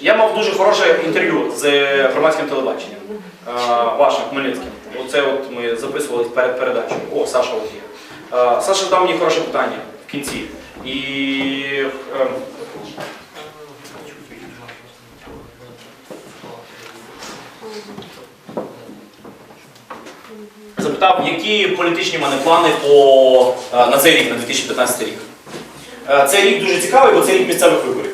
Я мав дуже хороше інтерв'ю з е, громадським телебаченням е, вашим Хмельницьким. Оце от ми записували перед передачею. О, Саша от є. Е, Саша дав мені хороше питання в кінці. І е, запитав, які політичні в мене плани по, на цей рік, на 2015 рік. Цей рік дуже цікавий, бо це рік місцевих виборів.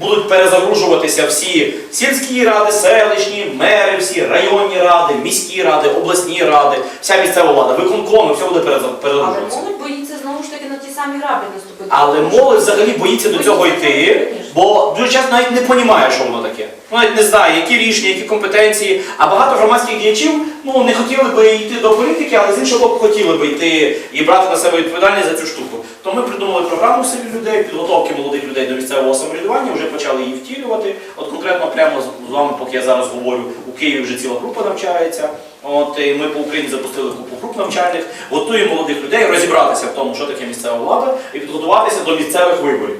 Будуть перезагружуватися всі сільські ради, селищні, мери, всі районні ради, міські ради, обласні ради, вся місцева влада, виконкоми, все буде Але перезагружуватися. молодь боїться знову ж таки на ті самі граблі наступити. Але молодь взагалі боїться до цього йти, бо дуже часто навіть не розуміє, що воно таке. Навіть не знає, які рішення, які компетенції. А багато громадських діячів ну, не хотіли би йти до політики, але з іншого боку хотіли би йти і брати на себе відповідальність за цю штуку. То ми придумали програму селі людей, підготовки молодих людей до місцевого самоврядування, вже почали її втілювати. От конкретно прямо з вами, поки я зараз говорю, у Києві вже ціла група навчається. От і ми по Україні запустили купу груп навчальних, готуємо молодих людей розібратися в тому, що таке місцева влада, і підготуватися до місцевих виборів.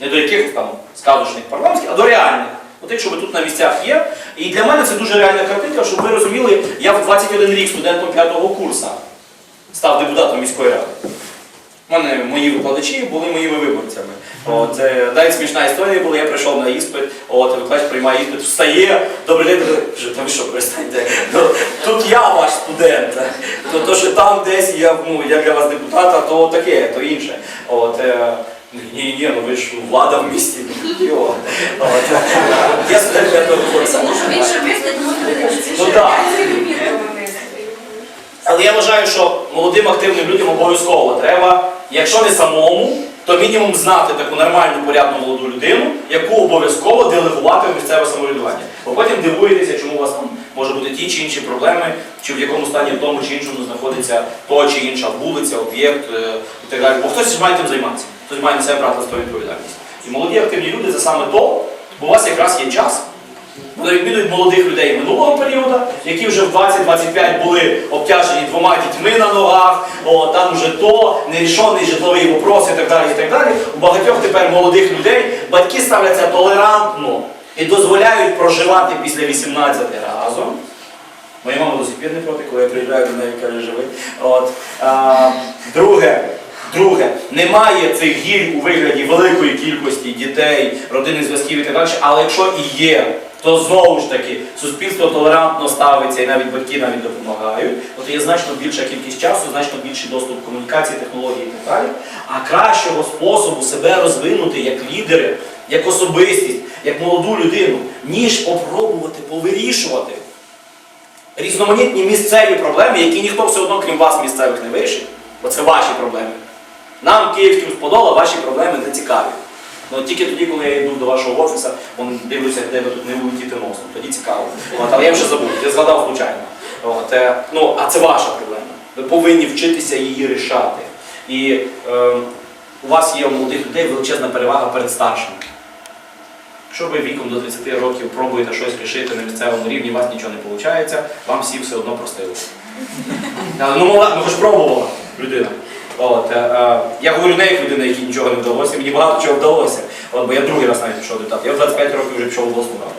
Не до якихось там сказочних парламентських, а до реальних. От якщо ви тут на місцях є. І для мене це дуже реальна картинка, щоб ви розуміли, я в 21 рік студентом 5 курсу став депутатом міської ради. У мене мої викладачі були моїми виборцями. От, е, навіть смішна історія була, я прийшов на іспит, от, викладач приймає іспит, встає, добрий день, день». та що, перестаньте, ну, тут я ваш студент, то, то що там десь я, ну, я для вас депутата, то таке, то інше. От, е, ні, ні, ну ви ж влада в місті. Йо. От, Ну, так. Але я вважаю, що молодим активним людям обов'язково треба, якщо не самому, то мінімум знати таку нормальну, порядну молоду людину, яку обов'язково делегувати в місцеве самоврядування. Бо потім дивуєтеся, чому у вас там може бути ті чи інші проблеми, чи в якому стані в тому чи іншому знаходиться то чи інша вулиця, об'єкт е, і так далі. Бо хтось має тим займатися, хтось має на себе брати свою відповідальність. І молоді активні люди це саме то, бо у вас якраз є час. На відміну від молодих людей минулого періоду, які вже в 20-25 були обтяжені двома дітьми на ногах, о, там вже то, нерішений житловий вопрос і так далі. і так далі. У багатьох тепер молодих людей батьки ставляться толерантно і дозволяють проживати після 18 разом. Моя мама до сих пір не проти, коли я приїжджаю до неї, каже, живи. От. А, друге, друге, немає цих гіль у вигляді великої кількості дітей, родинних зв'язків і так далі, але якщо і є, то знову ж таки суспільство толерантно ставиться і навіть батьки навіть допомагають, то є значно більша кількість часу, значно більший доступ до комунікації, технологій і так далі. А кращого способу себе розвинути як лідери, як особистість, як молоду людину, ніж попробувати повирішувати різноманітні місцеві проблеми, які ніхто все одно, крім вас, місцевих, не вирішить, бо це ваші проблеми. Нам, київським сподола, ваші проблеми не цікаві. Ну, тільки тоді, коли я йду до вашого офісу, вон, дивлюся, де ви тут не влетіти носом. Тоді цікаво. От, але я вже забув, я згадав случайно. От, е, ну, а це ваша проблема. Ви повинні вчитися її рішати. І е, у вас є у молодих людей величезна перевага перед старшими. Якщо ви віком до 30 років пробуєте щось рішити на місцевому рівні, у вас нічого не виходить, вам всі все одно простили. Ну, мала- ну, ви ж пробувала людина. От, е, е, я говорю не як людина, якій нічого не вдалося, мені багато чого вдалося. От, бо я другий раз навіть пішов депутат. Я в 25 років вже пішов в обласну раду.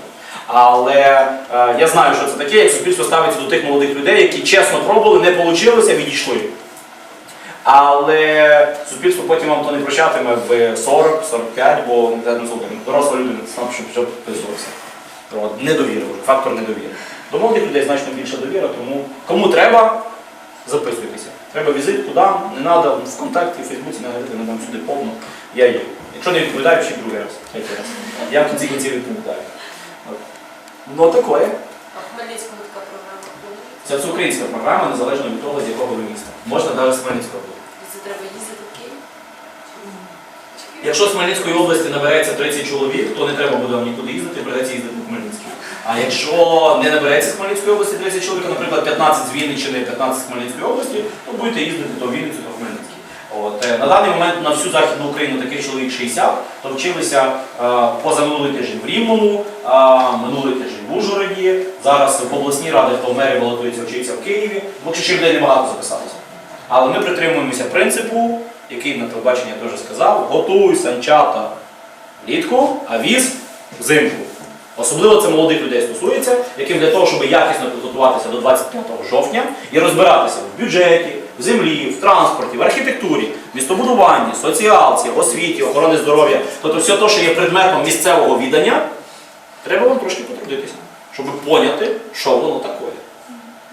Але е, я знаю, що це таке, як суспільство ставиться до тих молодих людей, які чесно пробували, не вийшло, відійшли. Але суспільство потім вам то не прощатиме в 40-45, бо ну, слухай, доросла людина, сам, що що підписувався. Недовіра фактор недовіри. До молодих людей значно більша довіра, тому кому треба, записуйтеся. Треба візит туди, не треба в контакті, в Фейсбуці не говорити, не дам сюди повно. Я є. Якщо не відповідаю, ще другий раз, третій раз. Я в кінці кінців відповідаю. Ну таке. А в Хмельницькому така програма буде. Це всеукраїнська програма, незалежно від того, з якого ви міста. Можна навіть з Хмельницького бути. Це треба їздити в Київ. Якщо з Хмельницької області набереться 30 чоловік, то не треба буде нікуди їздити, придеться їздити в Хмельницький. А якщо не набереться з Хмельницької області 30 чоловік, наприклад, 15 з Вінниччини, 15 з Хмельницької області, то будете їздити то в Вінницю, то в Хмельницький. От, е, на даний момент на всю Західну Україну таких чоловік 60, то вчилися е, позаминулий тиждень в Рівному, е, минулий тиждень в Ужгороді, зараз в обласній раді, хто в мері балотується, вчився в Києві, бо ще людей небагато записалося. Але ми притримуємося принципу, який на телебаченні я теж сказав, готуй санчата влітку, а віз взимку. Особливо це молодих людей стосується, яким для того, щоб якісно підготуватися до 25 жовтня і розбиратися в бюджеті, в землі, в транспорті, в архітектурі, містобудуванні, соціалці, освіті, охорони здоров'я, тобто все те, що є предметом місцевого відання, треба вам трошки потрудитися, щоб поняти, що воно таке.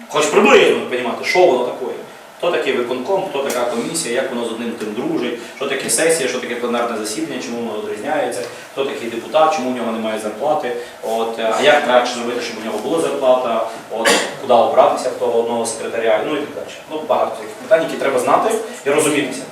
Хоч приблизно розуміти, що воно таке. Хто такий виконком, хто така комісія, як воно з одним тим дружить, що таке сесія, що таке пленарне засідання, чому воно відрізняється, хто такий депутат, чому в нього немає зарплати, от, е, а як краще зробити, щоб у нього була зарплата, от, куди обратися в того одного секретаря, ну і так далі. Ну, багато таких питань, які треба знати і розумітися.